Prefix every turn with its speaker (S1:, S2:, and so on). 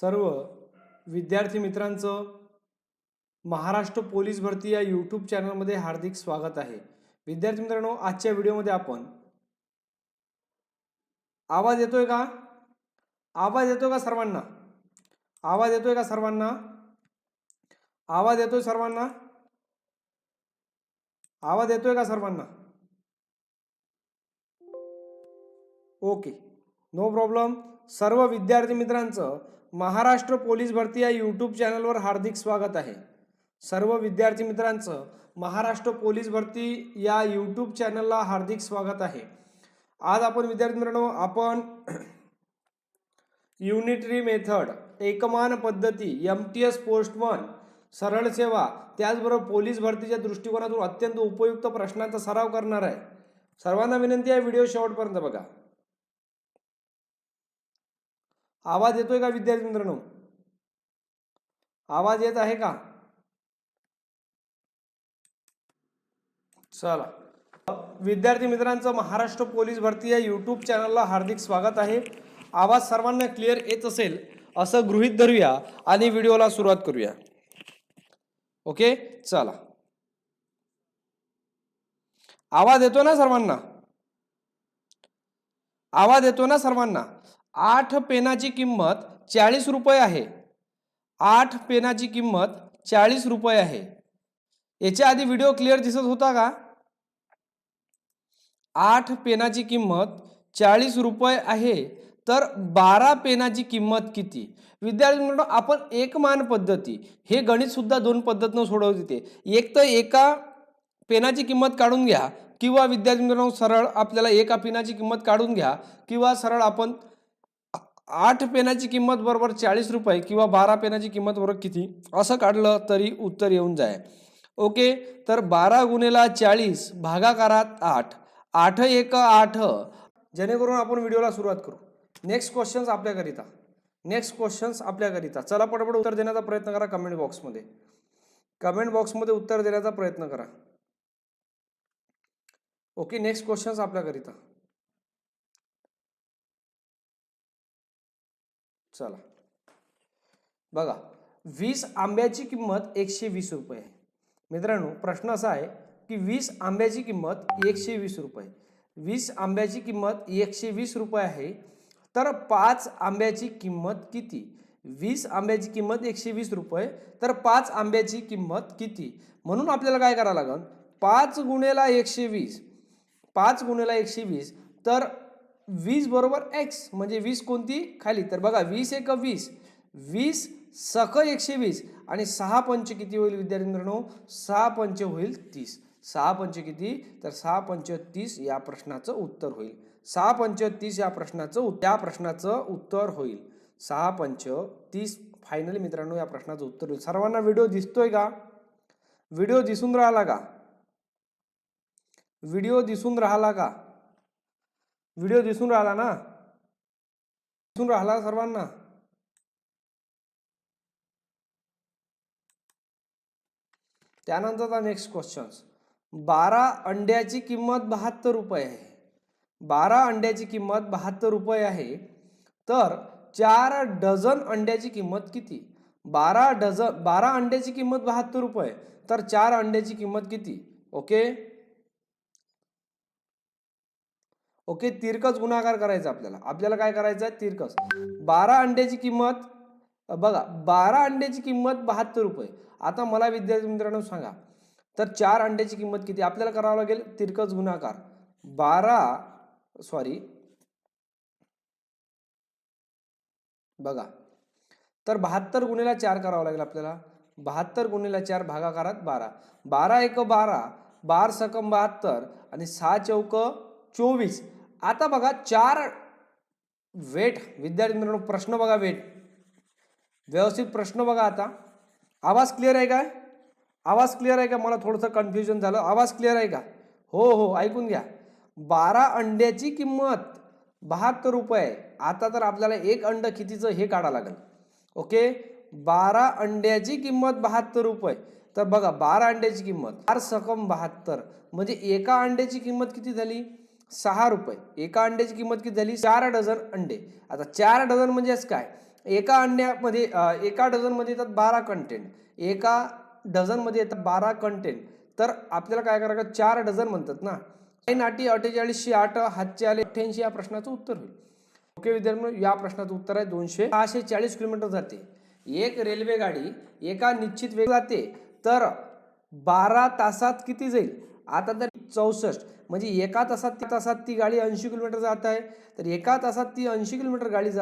S1: सर्व विद्यार्थी मित्रांचं महाराष्ट्र पोलीस भरती या यूट्यूब चॅनलमध्ये हार्दिक स्वागत आहे. विद्यार्थी मित्रांनो आजच्या व्हिडिओमध्ये आपण आवाज येतोय का? आवाज येतोय का सर्वांना? आवाज येतोय का सर्वांना? आवाज येतोय सर्वांना? आवाज येतोय का सर्वांना? ओके. नो प्रॉब्लेम सर्व विद्यार्थी मित्रांचं महाराष्ट्र पोलीस भरती या यूट्यूब चॅनलवर हार्दिक स्वागत आहे. सर्व विद्यार्थी मित्रांचं महाराष्ट्र पोलीस भरती या यूट्यूब चॅनलला हार्दिक स्वागत आहे. आज आपण विद्यार्थी मित्रांनो आपण युनिटरी मेथड एकमान पद्धती M T S post one सरळ सेवा त्याचबरोबर पोलीस भरतीच्या दृष्टिकोनातून अत्यंत उपयुक्त प्रश्नांचा सराव करणार आहे. सर्वांना विनंती आहे व्हिडिओ शेवटपर्यंत बघा. आवाज येतोय का विद्यार्थी मित्रांनो? आवाज येत आहे का? चला. विद्यार्थी मित्रांचं महाराष्ट्र पोलीस भरती या यूट्यूब चॅनलला हार्दिक स्वागत आहे. आवाज सर्वांना क्लिअर येत असेल असं गृहित धरूया आणि व्हिडिओला सुरुवात करूया. ओके? चला. आवाज येतो ना सर्वांना? आवाज येतो ना सर्वांना? आठ पेनाची किंमत चाळीस रुपये आहे. आठ पेनाची किंमत चाळीस रुपये आहे. याच्या आधी व्हिडिओ क्लिअर दिसत होता का? आठ पेनाची किंमत चाळीस रुपये आहे. तर बारा पेनाची किंमत किती? विद्यार्थी म्हणतो आपण एकमान पद्धती हे गणितसुद्धा दोन पद्धतीनं सोडवते एक तर एका पेनाची किंमत काढून घ्या किंवा विद्यार्थी मित्रांनो सरळ आपल्याला एका पेनाची किंमत काढून घ्या किंवा सरळ आपण आठ पेनाची किंमत बरोबर चाळीस रुपये किंवा बारा पेनाची किंमत बरोबर किती? असं काढलं तरी उत्तर येऊन जाय. ओके तर बारा गुन्हेला चाळीस भागाकारात आठ. आठ एक आठ. जेणेकरून आपण व्हिडिओला सुरुवात करू. नेक्स्ट क्वेश्चन्स आपल्याकरिता. नेक्स्ट क्वेश्चन्स आपल्याकरिता. चला पटपट उत्तर देण्याचा प्रयत्न करा कमेंट बॉक्समध्ये कमेंट बॉक्समध्ये उत्तर देण्याचा प्रयत्न करा. ओके नेक्स्ट क्वेश्चन्स आपल्याकरिता. चला. बघा वीस आंब्याची किंमत एकशे वीस रुपये आहे. मित्रांनो प्रश्न असा आहे की वीस आंब्याची किंमत एकशे वीस रुपये वीस आंब्याची किंमत एकशे वीस रुपये आहे तर पाच आंब्याची किंमत किती? वीस आंब्याची किंमत एकशे वीस रुपये तर पाच आंब्याची किंमत किती? म्हणून आपल्याला काय करावं लागेल पाच गुणेला एकशे वीस. पाच गुणेला एकशे वीस तर वीस बरोबर एक्स म्हणजे वीस कोणती? खाली. तर बघा वीस एक वीस. वीस सक एकशे वीस. आणि सहा पंच किती होईल विद्यार्थी मित्रांनो? सहा पंच होईल तीस. सहा पंच किती? तर सहा पंच तीस या प्रश्नाचं उत्तर होईल. सहा पंच तीस या प्रश्नाचं या प्रश्नाचं उत्तर होईल. सहा पंच तीस फायनली मित्रांनो या प्रश्नाचं उत्तर होईल. सर्वांना व्हिडिओ दिसतोय का? व्हिडिओ दिसून राहिला का? व्हिडिओ दिसून राहिला का? व्हिडिओ दिसून राहिला ना? दिसून राहिला सर्वांना? त्यानंतरचा नेक्स्ट क्वेश्चन बारा अंड्याची किंमत बहात्तर रुपये आहे. बारा अंड्याची किंमत बहात्तर रुपये आहे. तर चार डझन अंड्याची किंमत किती? बारा डझन बारा अंड्याची किंमत बहात्तर रुपये. तर चार अंड्याची किंमत किती? ओके? ओके? तिरकस गुणाकार करायचा आपल्याला. आपल्याला काय करायचं आहे तिरकस. बारा अंड्याची किंमत बघा बारा अंड्याची किंमत बहात्तर रुपये. आता मला विद्यार्थी मित्रांनो सांगा तर चार अंड्याची किंमत किती? आपल्याला करावं लागेल तिरकस गुणाकार. बारा सॉरी बघा. तर बहात्तर गुणेला चार करावं लागेल आपल्याला. बहात्तर गुणेला चार भागाकारात बारा. बारा एक बारा बार सकम बहात्तर आणि सहा चौक चोवीस. आता बघा चार वेट विद्यार्थी मित्रांनो प्रश्न बघा वेट. व्यवस्थित प्रश्न बघा आता. आवाज क्लिअर आहे काय आवाज क्लिअर आहे का? मला थोडंसं कन्फ्युजन झालं. आवाज क्लिअर आहे का? हो हो ऐकून घ्या. बारा अंड्याची किंमत बहात्तर रुपये आता तर आपल्याला एक अंड कितीचं हे काढा लागेल. ओके? बारा अंड्याची किंमत बहात्तर रुपये. तर बघा बारा अंड्याची किंमत. चार सकम बहात्तर. म्हणजे एका अंड्याची किंमत किती झाली? सहा रुपये. एका अंड्याची किंमत किती झाली? चार डझन अंडे. आता चार डझन म्हणजेच काय? एका अंड्यामध्ये एका डझनमध्ये येतात बारा कंटेंट एका डझनमध्ये येतात बारा कंटेंट तर आपल्याला काय करायचं? चार डझन म्हणतात ना? काही नाटी अठ्ठेचाळीसशे आठ हातचे आले अठ्ठ्याऐंशी या प्रश्नाचं उत्तर होईल. ओके विद्यार्थी या प्रश्नाचं उत्तर आहे दोनशे सहाशे चाळीस किलोमीटर जाते. एक रेल्वे गाडी एका निश्चित वेग जाते. तर बारा तासात किती जाईल? आता तर चौसष्ट. म्हणजे एका तासात तासात ती गाडी ऐंशी किलोमीटर जात आहे. तर एका तासात ती ऐंशी किलोमीटर गाडी जात